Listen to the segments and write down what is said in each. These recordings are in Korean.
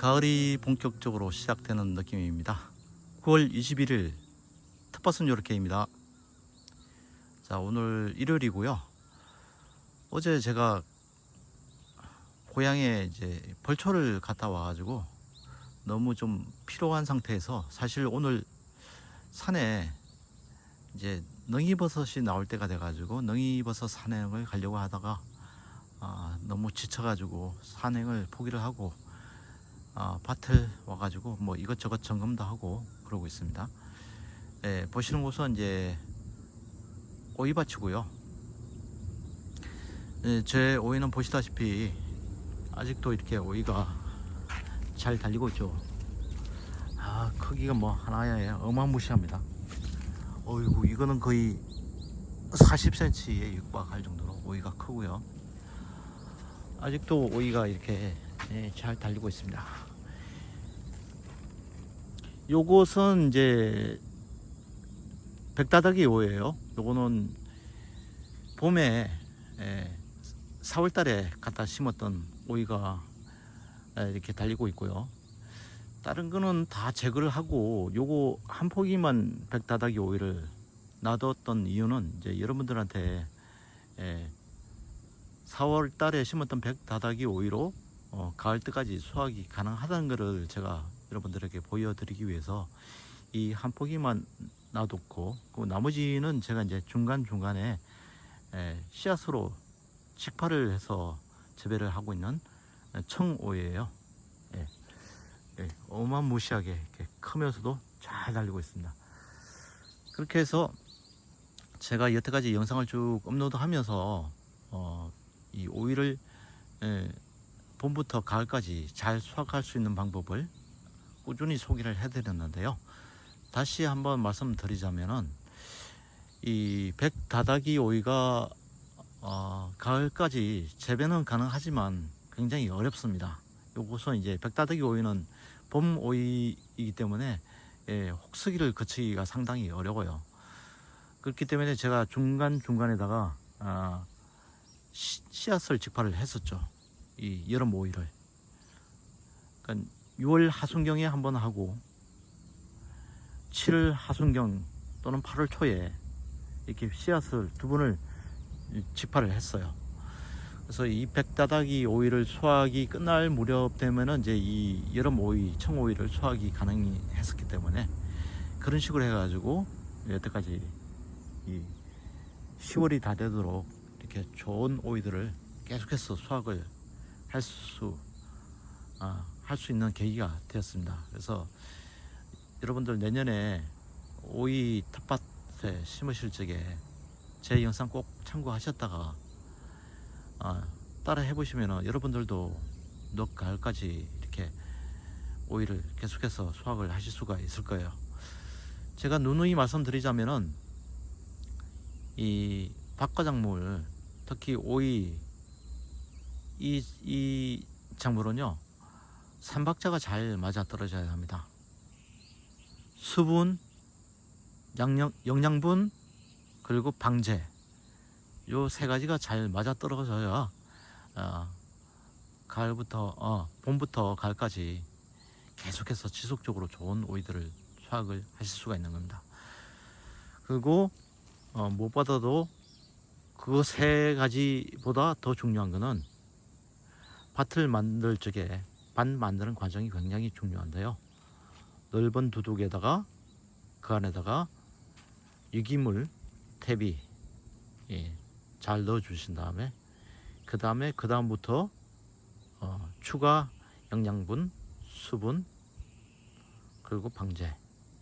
가을이 본격적으로 시작되는 느낌입니다. 9월 21일 특파선 요렇게입니다. 자, 오늘 일요일이고요. 어제 제가 고향에 이제 벌초를 갔다 와가지고 너무 좀 피로한 상태에서 사실 오늘 산에 이제 능이버섯이 나올 때가 돼가지고 능이버섯 산행을 가려고 하다가 아, 너무 지쳐가지고 산행을 포기를 하고 아, 밭을 와가지고 뭐 이것저것 점검도 하고 그러고 있습니다. 예, 보시는 곳은 이제 오이밭이고요. 예, 제 오이는 보시다시피 아직도 이렇게 오이가 잘 달리고 있죠. 아 크기가 뭐 하나에 어마무시합니다. 어이구 이거는 거의 40cm에 육박할 정도로 오이가 크고요. 아직도 오이가 이렇게 예, 잘 달리고 있습니다. 요것은 이제 백다닥이 오예요. 요거는 봄에 예, 4월달에 갖다 심었던 오이가 예, 이렇게 달리고 있고요. 다른 거는 다 제거를 하고 요거 한 포기만 백다닥이 오이를 놔뒀던 이유는 이제 여러분들한테 예, 4월 달에 심었던 백다닥이 오이로 어, 가을 때까지 수확이 가능하다는 것을 제가 여러분들에게 보여드리기 위해서 이 한 포기만 놔뒀고 그 나머지는 제가 이제 중간 중간에 에, 씨앗으로 직파를 해서 재배를 하고 있는 청오이예요. 예, 예, 어마무시하게 이렇게 크면서도 잘 달리고 있습니다. 그렇게 해서 제가 여태까지 영상을 쭉 업로드하면서 어, 이 오이를 예, 봄부터 가을까지 잘 수확할 수 있는 방법을 꾸준히 소개를 해드렸는데요. 다시 한번 말씀드리자면은 이 백다닥이 오이가 어, 가을까지 재배는 가능하지만 굉장히 어렵습니다. 요것은 이제 백다닥이 오이는 봄 오이이기 때문에 예, 혹서기를 거치기가 상당히 어려워요. 그렇기 때문에 제가 중간 중간에다가 아, 씨- 씨앗을 직파를 했었죠. 이 여름 오이를. 그러니까 6월 하순경에 한 번 하고 7월 하순경 또는 8월 초에 이렇게 씨앗을 두 번을 직파를 했어요. 그래서 이 백다닥이 오이를 수확이 끝날 무렵 되면은 이제 이 여름 오이, 청 오이를 수확이 가능했었기 때문에 그런 식으로 해가지고 여태까지 이 10월이 다 되도록 이렇게 좋은 오이들을 계속해서 수확을 할 수, 아, 할수 있는 계기가 되었습니다. 그래서 여러분들 내년에 오이 텃밭에 심으실 적에 제 영상 꼭 참고하셨다가 아, 따라 해보시면 여러분들도 늦 가을까지 이렇게 오이를 계속해서 수확을 하실 수가 있을 거예요. 제가 누누이 말씀드리자면은 이 박과작물 특히 오이 이, 이 작물은요 삼박자가 잘 맞아 떨어져야 합니다. 수분, 양령, 영양분 그리고 방제 요 세 가지가 잘 맞아 떨어져야 어, 가을부터 어, 봄부터 가을까지 계속해서 지속적으로 좋은 오이들을 수확을 하실 수가 있는 겁니다. 그리고 어, 무엇보다도 그세 가지보다 더 중요한 거는 밭을 만들 적에 밭 만드는 과정이 굉장히 중요한데요. 넓은 두둑에다가 그 안에다가 유기물, 퇴비 예, 잘 넣어 주신 다음에 그 다음에 그 다음부터 어, 추가 영양분, 수분 그리고 방제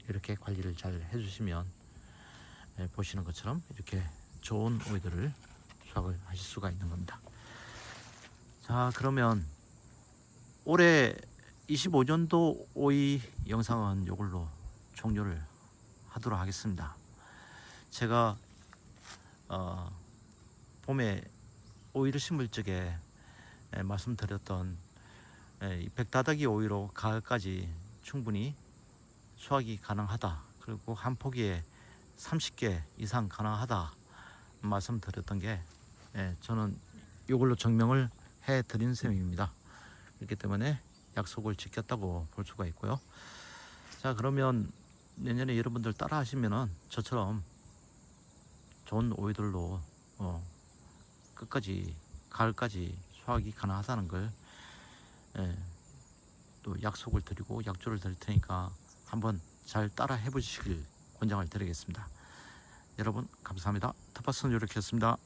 이렇게 관리를 잘 해주시면 예, 보시는 것처럼 이렇게 좋은 오이들을 수확을 하실 수가 있는 겁니다. 자 그러면 올해 25년도 오이 영상은 이걸로 종료를 하도록 하겠습니다. 제가 어, 봄에 오이를 심을 적에 에, 말씀드렸던 에, 이 백다닥이 오이로 가을까지 충분히 수확이 가능하다. 그리고 한 포기에 30개 이상 가능하다 말씀드렸던 게 에, 저는 이걸로 증명을 해 드린 셈입니다. 그렇기 때문에 약속을 지켰다고 볼 수가 있고요. 자 그러면 내년에 여러분들 따라 하시면은 저처럼 좋은 오이들로 어, 끝까지 가을까지 수확이 가능하다는 걸 예, 또 약속을 드리고 약조를 드릴 테니까 한번 잘 따라 해보시길 권장을 드리겠습니다. 여러분 감사합니다. 텃밭선 요렇게였습니다.